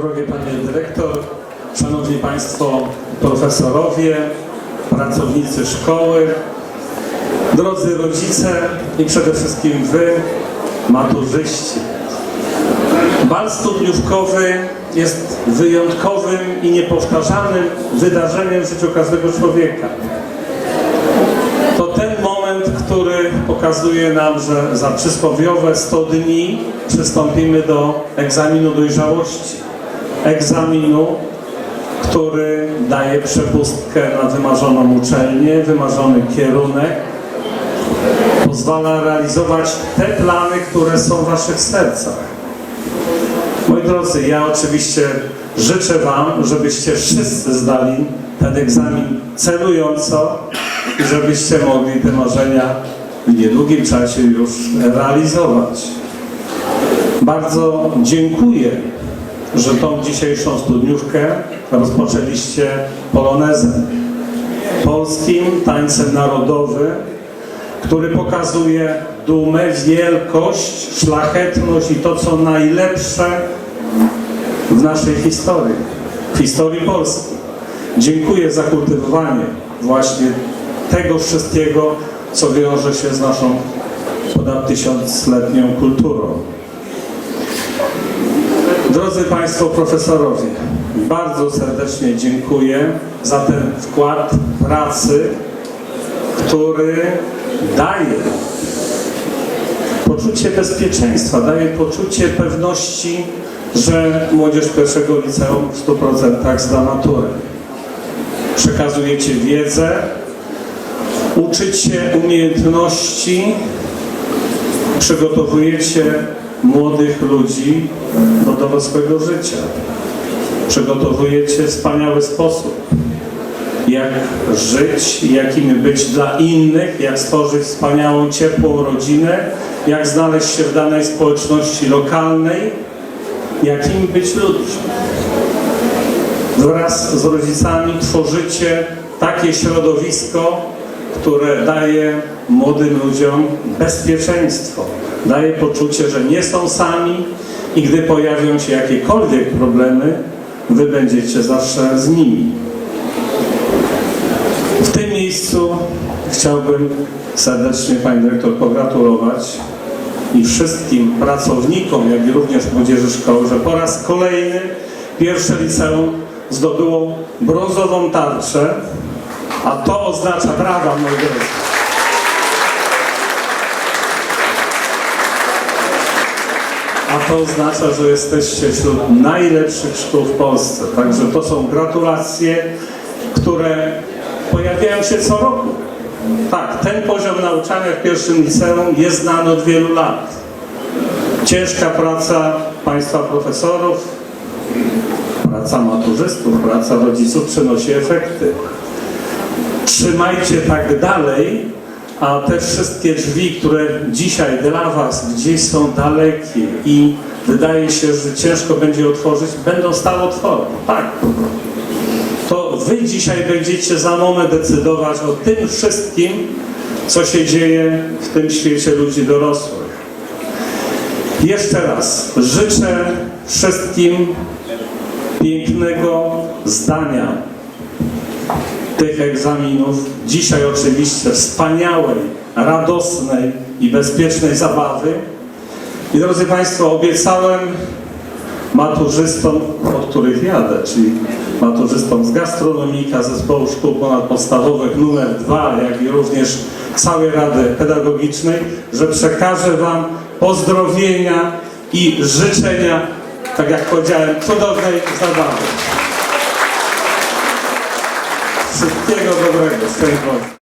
Drogie Panie Dyrektor, Szanowni Państwo Profesorowie, pracownicy szkoły, drodzy rodzice i przede wszystkim Wy, maturzyści. Bal studniówkowy jest wyjątkowym i niepowtarzalnym wydarzeniem w życiu każdego człowieka. To ten moment, który pokazuje nam, że za przysłowiowe 100 dni przystąpimy do egzaminu dojrzałości. Egzaminu, który daje przepustkę na wymarzoną uczelnię, wymarzony kierunek, pozwala realizować te plany, które są w Waszych sercach. Moi drodzy, ja oczywiście życzę Wam, żebyście wszyscy zdali ten egzamin celująco i żebyście mogli te marzenia w niedługim czasie już realizować. Bardzo dziękuję, że tą dzisiejszą studniówkę rozpoczęliście polonezem, polskim tańcem narodowym, który pokazuje dumę, wielkość, szlachetność i to, co najlepsze w naszej historii, w historii Polski. Dziękuję za kultywowanie właśnie tego wszystkiego, co wiąże się z naszą ponad tysiącletnią kulturą. Drodzy Państwo profesorowie, bardzo serdecznie dziękuję za ten wkład pracy, który daje poczucie bezpieczeństwa, daje poczucie pewności, że młodzież pierwszego liceum w 100% zda maturę. Przekazujecie wiedzę, uczycie umiejętności, przygotowujecie młodych ludzi do dorosłego życia. Przygotowujecie wspaniały sposób, jak żyć, jakimi być dla innych, jak stworzyć wspaniałą, ciepłą rodzinę, jak znaleźć się w danej społeczności lokalnej, jakimi być ludźmi. Wraz z rodzicami tworzycie takie środowisko, które daje młodym ludziom bezpieczeństwo, daje poczucie, że nie są sami i gdy pojawią się jakiekolwiek problemy, wy będziecie zawsze z nimi. W tym miejscu chciałbym serdecznie Pani Dyrektor pogratulować i wszystkim pracownikom, jak i również młodzieży szkoły, że po raz kolejny pierwsze liceum zdobyło brązową tarczę, a to oznacza brawa, moi drodzy. A to oznacza, że jesteście wśród najlepszych szkół w Polsce. Także to są gratulacje, które pojawiają się co roku. Tak, ten poziom nauczania w pierwszym liceum jest znany od wielu lat. Ciężka praca Państwa profesorów, praca maturzystów, praca rodziców przynosi efekty. Trzymajcie tak dalej, a te wszystkie drzwi, które dzisiaj dla Was gdzieś są dalekie i wydaje się, że ciężko będzie otworzyć, będą stale otworzone. Tak. To Wy dzisiaj będziecie za moment decydować o tym wszystkim, co się dzieje w tym świecie ludzi dorosłych. Jeszcze raz życzę wszystkim pięknego zdania tych egzaminów. Dzisiaj oczywiście wspaniałej, radosnej i bezpiecznej zabawy. I drodzy Państwo, obiecałem maturzystom, od których jadę, czyli maturzystom z gastronomika, zespołu szkół ponadpodstawowych numer 2, jak i również całej Rady Pedagogicznej, że przekażę Wam pozdrowienia i życzenia, tak jak powiedziałem, cudownej zabawy. wszystkiego dobrego z tej wody.